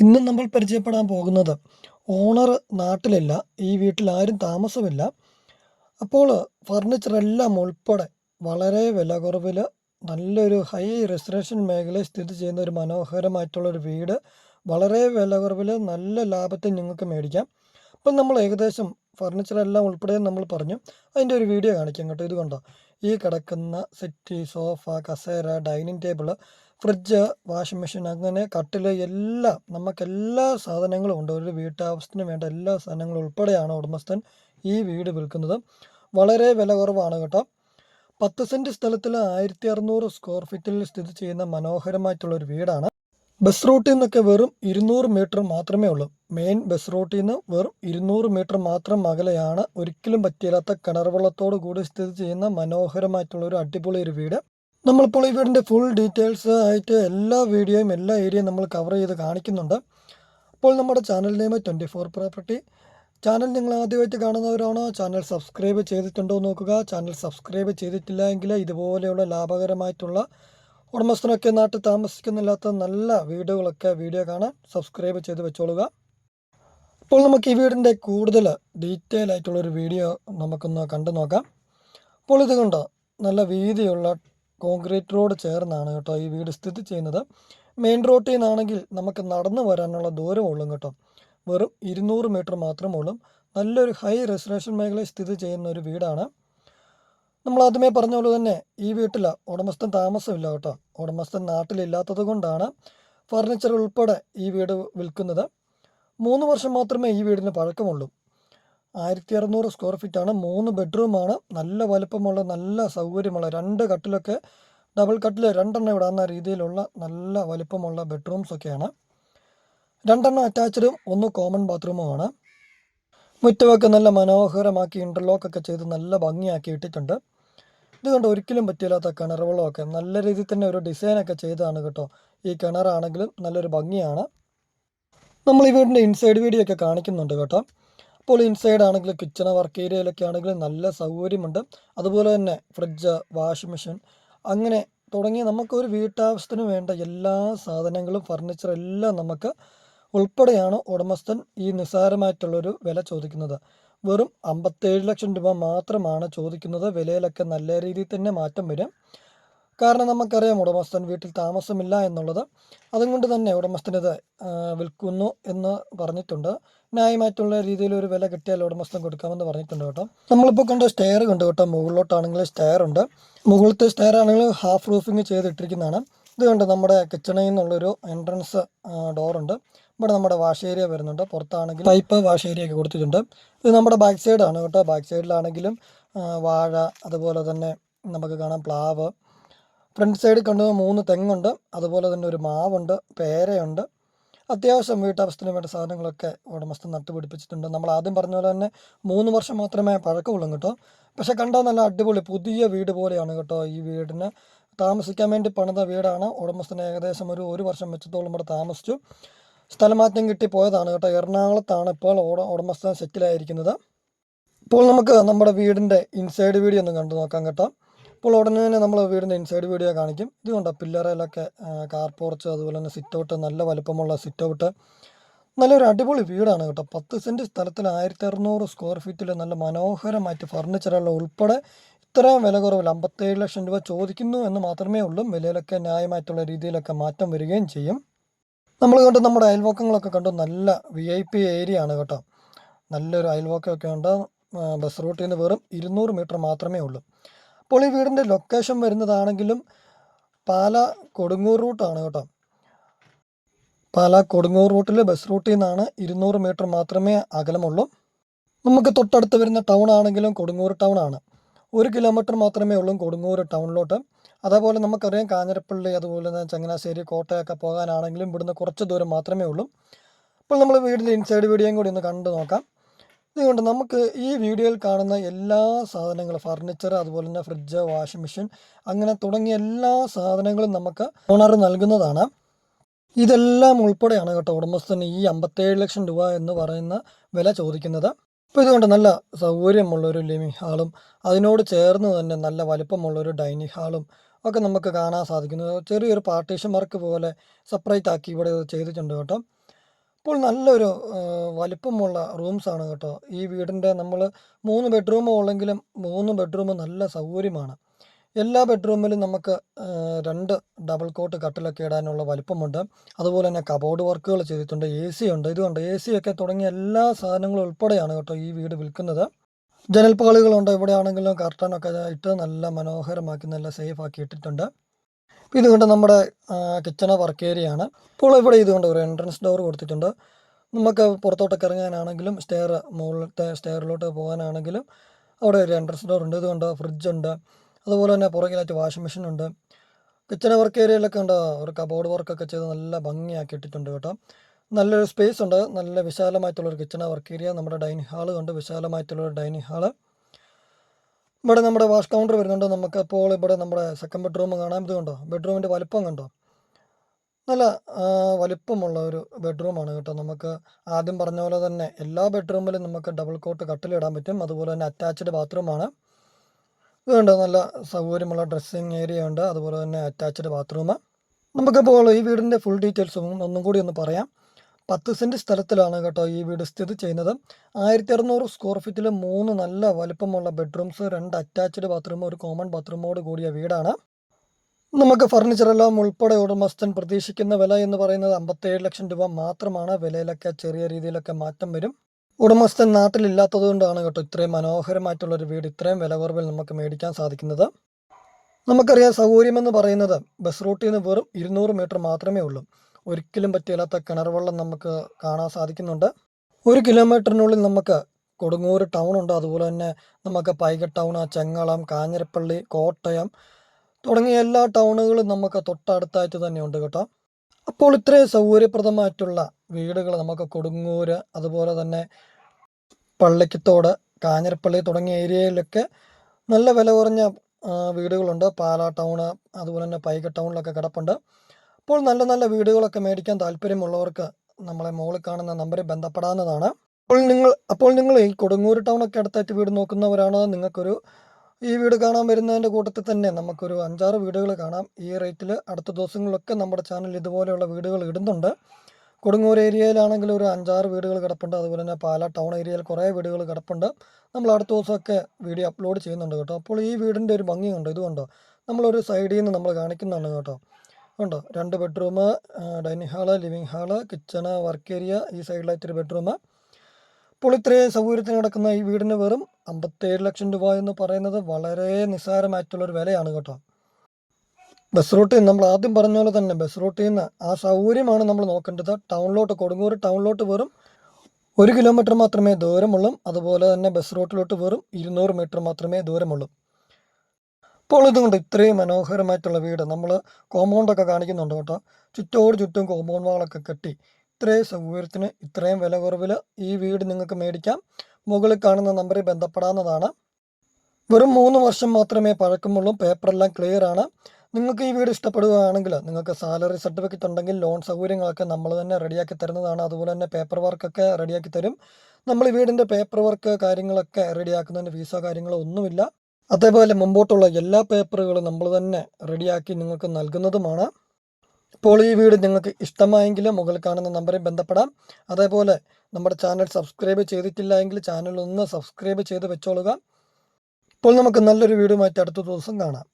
ഇന്ന് നമ്മൾ പരിചയപ്പെടാൻ പോകുന്നത് ഓണർ നാട്ടിലില്ല ഈ വീട്ടിൽ ആരും താമസമില്ല. അപ്പോൾ ഫർണിച്ചർ എല്ലാം ഉൾപ്പെടെ വളരെ വില കുറവിൽ നല്ലൊരു ഹൈ റെസിഡൻഷ്യൽ മേഖലയിൽ സ്ഥിതി ചെയ്യുന്ന ഒരു മനോഹരമായിട്ടുള്ള ഒരു വീട്. വളരെ വില കുറവിൽ നല്ല ലാഭത്തിൽ നിങ്ങൾക്ക് മേടിക്കാം. അപ്പം നമ്മൾ ഏകദേശം ഫർണിച്ചർ എല്ലാം ഉൾപ്പെടെ നമ്മൾ പറഞ്ഞു. അതിന്റെ ഒരു വീഡിയോ കാണിക്കാം കേട്ടോ. ഇത് കണ്ടോ? ഈ കിടക്കുന്ന സെറ്റി സോഫ കസേര dining table fridge washing machine അങ്ങനെ കട്ടിൽ എല്ലാം നമുക്ക് എല്ലാ സാധനങ്ങളും ഉണ്ട്. ഒരു വീട്ടാവശ്യത്തിന് വേണ്ട എല്ലാ സാധനങ്ങളും ഉൾപ്പെടെയാണ് ഉടമസ്ഥൻ ഈ വീട് വിൽക്കുന്നത്. വളരെ വില കുറവാണ് കേട്ടോ. പത്ത് സെന്റ് സ്ഥലത്തിൽ ആയിരത്തി അറുന്നൂറ് സ്ക്വയർ ഫീറ്റിൽ സ്ഥിതി ചെയ്യുന്ന മനോഹരമായിട്ടുള്ള ഒരു വീടാണ്. ബസ് റൂട്ടിൽ നിന്നൊക്കെ വെറും ഇരുന്നൂറ് മീറ്റർ മാത്രമേ ഉള്ളൂ. മെയിൻ ബസ് റൂട്ടിൽ നിന്ന് വെറും ഇരുന്നൂറ് മീറ്റർ മാത്രം അകലെയാണ്. ഒരിക്കലും പറ്റിയില്ലാത്ത കിണർ വെള്ളത്തോടു കൂടി സ്ഥിതി ചെയ്യുന്ന മനോഹരമായിട്ടുള്ള ഒരു അടിപൊളി ഒരു വീട്. നമ്മളിപ്പോൾ ഈ വീടിന്റെ ഫുൾ ഡീറ്റെയിൽസ് ആയിട്ട് എല്ലാ വീഡിയോയും എല്ലാ ഏരിയയും നമ്മൾ കവർ ചെയ്ത് കാണിക്കുന്നുണ്ട്. അപ്പോൾ നമ്മുടെ channel name twenty four property channel നിങ്ങൾ ആദ്യമായിട്ട് കാണുന്നവരാണോ ചാനൽ സബ്സ്ക്രൈബ് ചെയ്തിട്ടുണ്ടോ നോക്കുക. ചാനൽ സബ്സ്ക്രൈബ് ചെയ്തിട്ടില്ല എങ്കിൽ ഇതുപോലെയുള്ള ലാഭകരമായിട്ടുള്ള ഉടമസ്ഥനൊക്കെ നാട്ടിൽ താമസിക്കുന്നില്ലാത്ത നല്ല വീഡിയോകളൊക്കെ വീഡിയോ കാണാൻ സബ്സ്ക്രൈബ് ചെയ്ത് വെച്ചോളുക. അപ്പോൾ നമുക്ക് ഈ വീടിന്റെ കൂടുതൽ ഡീറ്റെയിൽ ആയിട്ടുള്ളൊരു വീഡിയോ നമുക്കൊന്ന് കണ്ടു നോക്കാം അപ്പോൾ ഇത് കണ്ടോ നല്ല വീതിയുള്ള കോൺക്രീറ്റ് റോഡ് ചേർന്നാണ് കേട്ടോ ഈ വീട് സ്ഥിതി ചെയ്യുന്നത്. മെയിൻ റോഡിൽ നിന്നാണെങ്കിൽ നമുക്ക് നടന്നു വരാനുള്ള ദൂരം ഉള്ളൂ കേട്ടോ. വെറും ഇരുന്നൂറ് മീറ്റർ മാത്രമേ ഉള്ളൂ. നല്ലൊരു ഹൈ റെസിഡൻഷ്യൽ മേഖലയിൽ സ്ഥിതി ചെയ്യുന്ന ഒരു വീടാണ്. നമ്മൾ ആദ്യമേ പറഞ്ഞ പോലെ തന്നെ ഈ വീട്ടിൽ ഉടമസ്ഥൻ താമസമില്ല കേട്ടോ. ഉടമസ്ഥൻ നാട്ടിലില്ലാത്തത് കൊണ്ടാണ് ഫർണിച്ചർ ഉൾപ്പെടെ ഈ വീട് വിൽക്കുന്നത്. മൂന്ന് വർഷം മാത്രമേ ഈ വീടിന് പഴക്കമുള്ളൂ. ആയിരത്തി അറുന്നൂറ് സ്ക്വയർ ഫീറ്റാണ് മൂന്ന് ബെഡ്റൂമാണ് നല്ല വലുപ്പമുള്ള നല്ല സൗകര്യമുള്ള രണ്ട് കട്ടിലൊക്കെ ഡബിൾ കട്ടിൽ രണ്ടെണ്ണം ഇടാവുന്ന രീതിയിലുള്ള നല്ല വലുപ്പമുള്ള ബെഡ്റൂംസ് ഒക്കെയാണ്. രണ്ടെണ്ണം അറ്റാച്ച്ഡും ഒന്ന് കോമൺ ബാത്റൂമുമാണ് മുറ്റമൊക്കെ നല്ല മനോഹരമാക്കി ഇന്റർലോക്ക് ഒക്കെ ചെയ്ത് നല്ല ഭംഗിയാക്കി ഇട്ടിട്ടുണ്ട്. ഇതുകൊണ്ട് ഒരിക്കലും പറ്റില്ലാത്ത കിണറുകളൊക്കെ നല്ല രീതിയിൽ തന്നെ ഒരു ഡിസൈനൊക്കെ ചെയ്താണ് കേട്ടോ. ഈ കിണറാണെങ്കിലും നല്ലൊരു ഭംഗിയാണ്. നമ്മൾ ഈ വീടിന്റെ ഇൻസൈഡ് വീഡിയോ ഒക്കെ കാണിക്കുന്നുണ്ട് കേട്ടോ. അപ്പോൾ ഇൻസൈഡ് ആണെങ്കിലും കിച്ചൺ വർക്ക് ഏരിയയിലൊക്കെ ആണെങ്കിലും നല്ല സൗകര്യമുണ്ട്. അതുപോലെ തന്നെ ഫ്രിഡ്ജ് വാഷിംഗ് മെഷീൻ അങ്ങനെ തുടങ്ങി നമുക്ക് ഒരു വീട്ടാവശ്യത്തിന് വേണ്ട എല്ലാ സാധനങ്ങളും ഫർണിച്ചർ എല്ലാം നമുക്ക് ഉൾപ്പെടെയാണ് ഉടമസ്ഥൻ ഈ നിസ്സാരമായിട്ടുള്ളൊരു വില ചോദിക്കുന്നത്. വെറും അമ്പത്തേഴ് ലക്ഷം രൂപ മാത്രമാണ് ചോദിക്കുന്നത്. വിലയിലൊക്കെ നല്ല രീതിയിൽ തന്നെ മാറ്റം വരും. കാരണം നമുക്കറിയാം ഉടമസ്ഥൻ വീട്ടിൽ താമസമില്ല എന്നുള്ളത്. അതുകൊണ്ട് തന്നെ ഉടമസ്ഥനിത് വിൽക്കുന്നു എന്ന് പറഞ്ഞിട്ടുണ്ട്. ന്യായമായിട്ടുള്ള രീതിയിൽ ഒരു വില കിട്ടിയാൽ ഉടമസ്ഥൻ കൊടുക്കാമെന്ന് പറഞ്ഞിട്ടുണ്ട് കേട്ടോ. നമ്മളിപ്പോൾ കണ്ട സ്റ്റെയർ കണ്ടു കേട്ടോ. മുകളിലോട്ടാണെങ്കിൽ സ്റ്റെയർ ഉണ്ട്. മുകളിലത്തെ സ്റ്റെയർ ആണെങ്കിൽ ഹാഫ് റൂഫിങ് ചെയ്തിട്ടിരിക്കുന്നതാണ്. ഇത് കണ്ട് നമ്മുടെ കിച്ചണിൽ നിന്നുള്ളൊരു എൻട്രൻസ് ഡോറുണ്ട് ഇവിടെ നമ്മുടെ വാഷ് ഏരിയ വരുന്നുണ്ട്. പുറത്താണെങ്കിൽ പൈപ്പ് വാഷ് ഏരിയ ഒക്കെ കൊടുത്തിട്ടുണ്ട്. ഇത് നമ്മുടെ ബാക്ക് സൈഡാണ് കേട്ടോ. ബാക്ക് സൈഡിലാണെങ്കിലും വാഴ അതുപോലെ തന്നെ നമുക്ക് കാണാം പ്ലാവ് ഫ്രണ്ട് സൈഡിൽ കണ്ടുന്ന മൂന്ന് തെങ്ങുണ്ട്. അതുപോലെ തന്നെ ഒരു മാവുണ്ട് പേരയുണ്ട്. അത്യാവശ്യം വീട്ടാവശ്യത്തിന് വേണ്ട സാധനങ്ങളൊക്കെ ഉടമസ്ഥൻ നട്ടുപിടിപ്പിച്ചിട്ടുണ്ട്. നമ്മൾ ആദ്യം പറഞ്ഞ പോലെ തന്നെ മൂന്ന് വർഷം മാത്രമേ പഴക്കമുള്ളൂ കേട്ടോ. പക്ഷേ കണ്ടാൽ നല്ല അടിപൊളി പുതിയ വീട് പോലെയാണ് കേട്ടോ ഈ വീടിന്. താമസിക്കാൻ വേണ്ടി പണിത വീടാണ്. ഉടമസ്ഥന് ഏകദേശം ഒരു ഒരു വർഷം വെച്ചത്തോളം ഇവിടെ താമസിച്ചു. സ്ഥലമാറ്റം കിട്ടി പോയതാണ് കേട്ടോ. എറണാകുളത്താണ് ഇപ്പോൾ ഉടമസ്ഥൻ സെറ്റിലായിരിക്കുന്നത്. ഇപ്പോൾ നമുക്ക് നമ്മുടെ വീടിന്റെ ഇൻസൈഡ് വീഡിയോ ഒന്ന് കണ്ടു നോക്കാം കേട്ടോ. ഇപ്പോൾ ഉടനെ തന്നെ നമ്മൾ വീടിന്റെ ഇൻസൈഡ് വീഡിയോ കാണിക്കും. ഇതുകൊണ്ട് കണ്ടോ? പില്ലറയിലൊക്കെ കാർ പോർച്ച് അതുപോലെ തന്നെ സിറ്റൗട്ട് നല്ല വലുപ്പമുള്ള സിറ്റൗട്ട് നല്ലൊരു അടിപൊളി വീടാണ് കേട്ടോ. പത്ത് സെന്റ് സ്ഥലത്തിൽ ആയിരത്തി അറുന്നൂറ് സ്ക്വയർ ഫീറ്റിൽ നല്ല മനോഹരമായിട്ട് ഫർണിച്ചറുള്ള ഉൾപ്പെടെ ഇത്രയും വില കുറവിൽ അമ്പത്തേഴ് ലക്ഷം രൂപ ചോദിക്കുന്നു എന്ന് മാത്രമേ ഉള്ളൂ. വിലയിലൊക്കെ ന്യായമായിട്ടുള്ള രീതിയിലൊക്കെ മാറ്റം വരികയും ചെയ്യും. നമ്മൾ കണ്ട് നമ്മുടെ അയൽവക്കങ്ങളൊക്കെ കണ്ടു? നല്ല വി ഐ പി ഏരിയ ആണ് കേട്ടോ. നല്ലൊരു അയൽവക്കമൊക്കെ ഉണ്ട്. ബസ് റൂട്ടിൽ നിന്ന് വെറും ഇരുന്നൂറ് മീറ്റർ മാത്രമേ ഉള്ളൂ. അപ്പോൾ ഈ വീടിന്റെ ലൊക്കേഷൻ വരുന്നതാണെങ്കിലും പാല കൊടുങ്ങൂർ റൂട്ടാണ് കേട്ടോ. പാല കൊടുങ്ങൂർ റൂട്ടിൽ ബസ് റൂട്ടിൽ നിന്നാണ് ഇരുന്നൂറ് മീറ്റർ മാത്രമേ അകലമുള്ളൂ. നമുക്ക് തൊട്ടടുത്ത് വരുന്ന ടൗൺ ആണെങ്കിലും കൊടുങ്ങൂർ ടൗൺ ആണ്. ഒരു കിലോമീറ്റർ മാത്രമേ ഉള്ളൂ കൊടുങ്ങൂർ ടൗണിലോട്ട് അതേപോലെ നമുക്കറിയാം കാഞ്ഞിരപ്പള്ളി അതുപോലെ തന്നെ ചങ്ങനാശ്ശേരി കോട്ടയൊക്കെ പോകാനാണെങ്കിലും ഇവിടുന്ന് കുറച്ച് ദൂരം മാത്രമേ ഉള്ളൂ. അപ്പോൾ നമ്മൾ വീടിന്റെ ഇൻസൈഡ് വീഡിയോയും കൂടി ഒന്ന് കണ്ടു നോക്കാം. ഇതുകൊണ്ട് നമുക്ക് ഈ വീഡിയോയിൽ കാണുന്ന എല്ലാ സാധനങ്ങളും ഫർണിച്ചർ അതുപോലെ തന്നെ ഫ്രിഡ്ജ് വാഷിംഗ് മെഷീൻ അങ്ങനെ തുടങ്ങിയ എല്ലാ സാധനങ്ങളും നമുക്ക് ഓണർ നൽകുന്നതാണ്. ഇതെല്ലാം ഉൾപ്പെടെയാണ് കേട്ടോ ഉടമസ്ഥൻ ഈ അമ്പത്തേഴ് ലക്ഷം രൂപ എന്ന് പറയുന്ന വില ചോദിക്കുന്നത്. അപ്പോൾ ഇതുകൊണ്ട് നല്ല സൗകര്യമുള്ളൊരു ലിവിങ് ഹാളും അതിനോട് ചേർന്ന് തന്നെ നല്ല വലിപ്പമുള്ളൊരു ഡൈനിങ് ഹാളും ഒക്കെ നമുക്ക് കാണാൻ സാധിക്കുന്നത് ചെറിയൊരു പാർട്ടീഷൻ വർക്ക് പോലെ സെപ്പറേറ്റ് ആക്കി ഇവിടെ ചെയ്തിട്ടുണ്ട് കേട്ടോ. ഇപ്പോൾ നല്ലൊരു വലിപ്പമുള്ള റൂംസാണ് കേട്ടോ. ഈ വീടിന്റെ നമ്മൾ മൂന്ന് ബെഡ്റൂം ഉള്ളെങ്കിലും മൂന്ന് ബെഡ്റൂം നല്ല സൗകര്യമാണ്. എല്ലാ ബെഡ്റൂമിലും നമുക്ക് രണ്ട് ഡബിൾ കോട്ട് കട്ടിലൊക്കെ ഇടാനുള്ള വലിപ്പമുണ്ട്. അതുപോലെ തന്നെ കബോർഡ് വർക്കുകൾ ചെയ്തിട്ടുണ്ട് എ സി ഉണ്ട്. ഇതുണ്ട് എ സി ഒക്കെ തുടങ്ങിയ എല്ലാ സാധനങ്ങളും ഉൾപ്പെടെയാണ് കേട്ടോ ഈ വീട് വിൽക്കുന്നത്. ജനൽപ്പാളികളുണ്ട്. ഇവിടെ ആണെങ്കിലും കർട്ടനൊക്കെ ഇട്ട് നല്ല മനോഹരമാക്കി നല്ല സേഫ് ആക്കി ഇട്ടിട്ടുണ്ട്. ഇത് കൊണ്ട് നമ്മുടെ കിച്ചണ വർക്ക് ഏരിയ ആണ്. ഇപ്പോൾ ഇവിടെ ഇതുകൊണ്ട് ഒരു എൻട്രൻസ് ഡോർ കൊടുത്തിട്ടുണ്ട്. നമുക്ക് പുറത്തോട്ടൊക്കെ ഇറങ്ങാനാണെങ്കിലും സ്റ്റെയർ മുകളിലത്തെ സ്റ്റെയറിലോട്ട് പോകാനാണെങ്കിലും അവിടെ ഒരു എൻട്രൻസ് ഡോർ ഉണ്ട്. ഇതുകൊണ്ട് ഫ്രിഡ്ജ് ഉണ്ട്. അതുപോലെ തന്നെ പുറകിലായിട്ട് വാഷിംഗ് മെഷീൻ ഉണ്ട്. കിച്ചണ വർക്ക് ഏരിയയിലൊക്കെ ഉണ്ട്? ഒരു കബോർഡ് വർക്കൊക്കെ ചെയ്ത് നല്ല ഭംഗിയാക്കി ഇട്ടിട്ടുണ്ട് കേട്ടോ. നല്ലൊരു സ്പേസ് ഉണ്ട്. നല്ല വിശാലമായിട്ടുള്ളൊരു കിച്ചണ വർക്ക് ഏരിയ നമ്മുടെ ഡൈനിങ് ഹാൾ ഉണ്ട് വിശാലമായിട്ടുള്ളൊരു ഡൈനിങ് ഹാൾ ഇവിടെ നമ്മുടെ വാഷ് കൗണ്ടർ വരുന്നുണ്ട്. നമുക്ക് ഇപ്പോൾ ഇവിടെ നമ്മുടെ സെക്കൻഡ് ബെഡ്റൂം കാണാൻ ഇത് കണ്ടോ? ബെഡ്റൂമിന്റെ വലിപ്പം കണ്ടോ? നല്ല വലിപ്പമുള്ള ഒരു ബെഡ്റൂമാണ് കേട്ടോ. നമുക്ക് ആദ്യം പറഞ്ഞ പോലെ തന്നെ എല്ലാ ബെഡ്റൂമിലും നമുക്ക് ഡബിൾ കോട്ട് കട്ടിലിടാൻ പറ്റും. അതുപോലെ തന്നെ അറ്റാച്ച്ഡ് ബാത്റൂമാണ് ഇതുണ്ട് നല്ല സൗകര്യമുള്ള ഡ്രസ്സിങ് ഏരിയ ഉണ്ട്. അതുപോലെ തന്നെ അറ്റാച്ച്ഡ് ബാത്റൂം നമുക്കപ്പോൾ ഈ വീടിന്റെ ഫുൾ ഡീറ്റെയിൽസും ഒന്നും കൂടി ഒന്ന് പറയാം. പത്ത് സെന്റ് സ്ഥലത്തിലാണ് കേട്ടോ ഈ വീട് സ്ഥിതി ചെയ്യുന്നത്. ആയിരത്തി അറുന്നൂറ് സ്ക്വയർ ഫീറ്റിൽ മൂന്ന് നല്ല വലുപ്പമുള്ള ബെഡ്റൂംസ് രണ്ട് അറ്റാച്ച്ഡ് ബാത്റൂം ഒരു കോമൺ ബാത്റൂമോട് കൂടിയ വീടാണ്. നമുക്ക് ഫർണിച്ചറെല്ലാം ഉൾപ്പെടെ ഉടമസ്ഥൻ പ്രതീക്ഷിക്കുന്ന വില എന്ന് പറയുന്നത് അമ്പത്തേഴ് ലക്ഷം രൂപ മാത്രമാണ്. വിലയിലൊക്കെ ചെറിയ രീതിയിലൊക്കെ മാറ്റം വരും. ഉടമസ്ഥൻ നാട്ടിലില്ലാത്തത് കൊണ്ടാണ് കേട്ടോ ഇത്രയും മനോഹരമായിട്ടുള്ളൊരു വീട് ഇത്രയും വില കുറവിൽ നമുക്ക് മേടിക്കാൻ സാധിക്കുന്നത്. നമുക്കറിയാം സൗകര്യമെന്ന് പറയുന്നത് ബസ് റൂട്ടിൽ നിന്ന് വെറും ഇരുന്നൂറ് മീറ്റർ മാത്രമേ ഉള്ളൂ. ഒരിക്കലും പറ്റിയില്ലാത്ത കിണർ വെള്ളം നമുക്ക് കാണാൻ സാധിക്കുന്നുണ്ട്. ഒരു കിലോമീറ്ററിനുള്ളിൽ നമുക്ക് കൊടുങ്ങൂർ ടൗൺ ഉണ്ട്. അതുപോലെ തന്നെ നമുക്ക് പൈക ടൗൺ ചെങ്ങളം കാഞ്ഞിരപ്പള്ളി കോട്ടയം തുടങ്ങിയ എല്ലാ ടൗണുകളും നമുക്ക് തൊട്ടടുത്തായിട്ട് തന്നെ ഉണ്ട് കേട്ടോ. അപ്പോൾ ഇത്രയും സൗകര്യപ്രദമായിട്ടുള്ള വീടുകൾ നമുക്ക് കൊടുങ്ങൂർ അതുപോലെ തന്നെ പള്ളിക്കത്തോട് കാഞ്ഞിരപ്പള്ളി തുടങ്ങിയ ഏരിയയിലൊക്കെ നല്ല വില കുറഞ്ഞ വീടുകളുണ്ട്. പാലാ ടൗണ് അതുപോലെ തന്നെ പൈക ടൗണിലൊക്കെ കിടപ്പുണ്ട്. അപ്പോൾ നല്ല നല്ല വീടുകളൊക്കെ മേടിക്കാൻ താല്പര്യമുള്ളവർക്ക് നമ്മളെ മുകളിൽ കാണുന്ന നമ്പറിൽ ബന്ധപ്പെടാവുന്നതാണ്. അപ്പോൾ നിങ്ങൾ അപ്പോൾ നിങ്ങൾ ഈ കൊടുങ്ങൂർ ടൗണൊക്കെ അടുത്തായിട്ട് വീട് നോക്കുന്നവരാണ്? നിങ്ങൾക്കൊരു ഈ വീട് കാണാൻ വരുന്നതിന്റെ കൂട്ടത്തിൽ തന്നെ നമുക്കൊരു അഞ്ചാറ് വീടുകൾ കാണാം. ഈ റേറ്റിൽ അടുത്ത ദിവസങ്ങളിലൊക്കെ നമ്മുടെ ചാനൽ ഇതുപോലെയുള്ള വീടുകൾ ഇടുന്നുണ്ട്. കൊടുങ്ങൂർ ഏരിയയിലാണെങ്കിൽ ഒരു അഞ്ചാറ് വീടുകൾ കിടപ്പുണ്ട്. അതുപോലെ തന്നെ പാല ടൗൺ ഏരിയയിൽ കുറേ വീടുകൾ കിടപ്പുണ്ട്. നമ്മൾ അടുത്ത ദിവസമൊക്കെ വീഡിയോ അപ്ലോഡ് ചെയ്യുന്നുണ്ട് കേട്ടോ. അപ്പോൾ ഈ വീടിന്റെ ഒരു ഭംഗിയുണ്ട്. ഇതുകൊണ്ടോ? നമ്മളൊരു സൈഡിൽ നിന്ന് നമ്മൾ കാണിക്കുന്നതാണ് കേട്ടോ. ഉണ്ടോ? രണ്ട് bedroom dining hall living hall kitchen work area ഈ സൈഡിലായിട്ടൊരു ബെഡ്റൂം അപ്പോൾ ഇത്രയും സൗകര്യത്തിന് കിടക്കുന്ന ഈ വീടിന് വെറും അമ്പത്തേഴ് ലക്ഷം രൂപ എന്ന് പറയുന്നത് വളരെ നിസ്സാരമായിട്ടുള്ളൊരു വിലയാണ് കേട്ടോ. ബസ് റൂട്ടിൽ നമ്മൾ ആദ്യം പറഞ്ഞ പോലെ തന്നെ ബസ് റൂട്ടിൽ നിന്ന് ആ സൗകര്യമാണ് നമ്മൾ നോക്കേണ്ടത്. ടൗണിലോട്ട് കൊടുങ്ങൂർ ടൗണിലോട്ട് വെറും ഒരു കിലോമീറ്റർ മാത്രമേ ദൂരമുള്ളൂ. അതുപോലെ തന്നെ ബസ് റൂട്ടിലോട്ട് വെറും ഇരുന്നൂറ് മീറ്റർ മാത്രമേ ദൂരമുള്ളൂ. അപ്പോൾ ഇതുകൊണ്ട് ഇത്രയും മനോഹരമായിട്ടുള്ള വീട് നമ്മൾ കോമ്പൗണ്ടൊക്കെ കാണിക്കുന്നുണ്ട് കേട്ടോ. ചുറ്റോട് ചുറ്റും കോമ്പൗണ്ട് വാളൊക്കെ കെട്ടി. ഇത്രയും സൗകര്യത്തിന് ഇത്രയും വില കുറവിൽ ഈ വീട് നിങ്ങൾക്ക് മേടിക്കാം. മുകളിൽ കാണുന്ന നമ്പറിൽ ബന്ധപ്പെടാവുന്നതാണ്. വെറും മൂന്ന് വർഷം മാത്രമേ പഴക്കമുള്ളൂ. പേപ്പറെല്ലാം ക്ലിയർ ആണ്. നിങ്ങൾക്ക് ഈ വീട് ഇഷ്ടപ്പെടുകയാണെങ്കിൽ നിങ്ങൾക്ക് സാലറി സർട്ടിഫിക്കറ്റ് ഉണ്ടെങ്കിൽ ലോൺ സൗകര്യങ്ങളൊക്കെ നമ്മൾ തന്നെ റെഡിയാക്കി തരുന്നതാണ്. അതുപോലെ തന്നെ പേപ്പർ വർക്കൊക്കെ റെഡിയാക്കി തരും. നമ്മൾ ഈ വീടിന്റെ പേപ്പർ വർക്ക് കാര്യങ്ങളൊക്കെ റെഡിയാക്കുന്നതിന് ഫീസോ കാര്യങ്ങളോ ഒന്നുമില്ല. അതേപോലെ മുമ്പോട്ടുള്ള എല്ലാ പേപ്പറുകളും നമ്മൾ തന്നെ റെഡിയാക്കി നിങ്ങൾക്ക് നൽകുന്നതുമാണ്. ഇപ്പോൾ ഈ വീട് നിങ്ങൾക്ക് ഇഷ്ടമായെങ്കിൽ മുകളിൽ കാണുന്ന നമ്പറിൽ ബന്ധപ്പെടാം. അതേപോലെ നമ്മുടെ ചാനൽ സബ്സ്ക്രൈബ് ചെയ്തിട്ടില്ല എങ്കിൽ ചാനൽ ഒന്ന് സബ്സ്ക്രൈബ് ചെയ്ത് വെച്ചോളുക. ഇപ്പോൾ നമുക്ക് നല്ലൊരു വീഡിയോ വീടുമായിട്ട് അടുത്ത ദിവസം കാണാം.